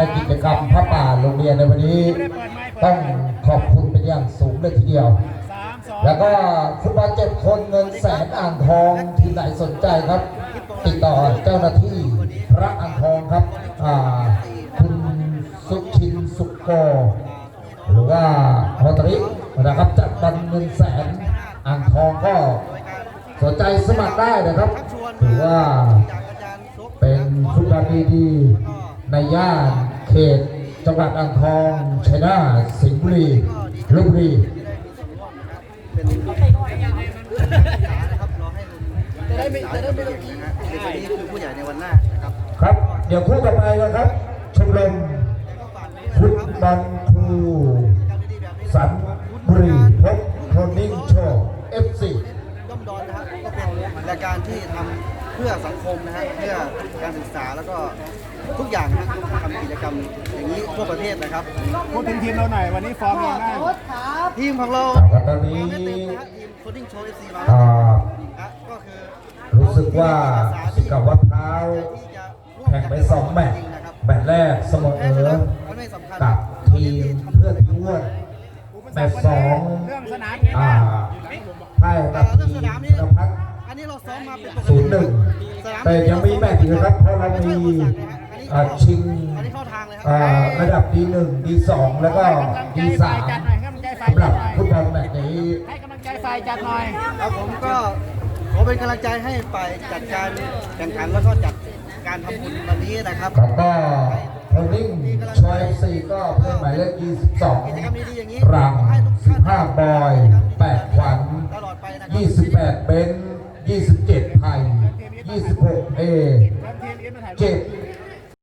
ในกิจกรรมพระป่าโรงเรียนในวันนี้ ต้องขอบคุณเป็นอย่างสูงเลยทีเดียว แล้วก็ฟุตบอลเจ็ดคนเงินแสนอ่างทองทีไหนสนใจครับ ติดต่อเจ้าหน้าที่พระอ่างทองครับคุณสุชินสุกโกหรือว่าฮอตรินะครับจัดบันเงินแสนอ่างทองก็สนใจสมัครได้นะครับถือว่าเป็นฟุตบอลดีๆในย่าน เขตจังหวัดอ่างทองชัยนาทสิงห์บุรีลพบุรีครับรอให้ลุงจะได้ไม่จะได้ไม่ต้องกินนะเด็กคนนี้คือผู้ใหญ่ในวันหน้านะครับครับ เดี๋ยวคู่ต่อไปนะครับชมรมฟุตบอลครูสันบุรีพบโทนนิ่งโชว์เอฟซีย่อมดอนนะครับก็เป็นรายการที่ทำ พื่อสังคมนะฮะเพื่อการศึกษาแล้วก็ทุกอย่างนะทำกิจกรรมอย่างนี้ทั่วประเทศนะครับ พูดถึงทีมเราหน่อยวันนี้ฟอร์มเราหน้าทีมของเราครับตอนนี้ไม่เต็มนะฮะทีมโคดิ้งโชว์เอฟซีเราอ่านะก็คือรู้สึกว่าสิกับวัดพร้าวแข่งไปสองแมตช์แมตช์แรกเสมอแพ้ชนะมันไม่สำคัญกับทีมเพื่อนพิวดแมตช์สองเรื่องสนามอ่าพ่ายกับเรื่องทีสมนามนี่นภัส อันนี้เราซ้อมมาเป็นปกศูตินย์หนึ่งสนามแต่ยังมีแมตช์อีกนะครับเพราะเรามีอ่าชิงอันนี้เข้าทางเลยครัอ่าระดับ D1 D2 แล้วก็ D3 จัดหน่อยให้กำลังใจฝ่ายสำหจัรับดหน่อยฟุตบอลแมตช์นี้ให้กำลังใจฝ่ายจัดหน่อย ครับผมก็ขอเป็นกำลังใจให้ฝ่ายจัดการแข่งขันแล้วก็จัดการทำบุญวันนี้นะครับแล้วก็โทนิ่งชอยซีก็เพิ่มหมายเลขกิจกรรมดีๆอย่างนี้22รังขอให้ทุกท่าน15บอย8ขวัญตลอดไปนะครับ28เบนซ์ 27ไทย26เอ7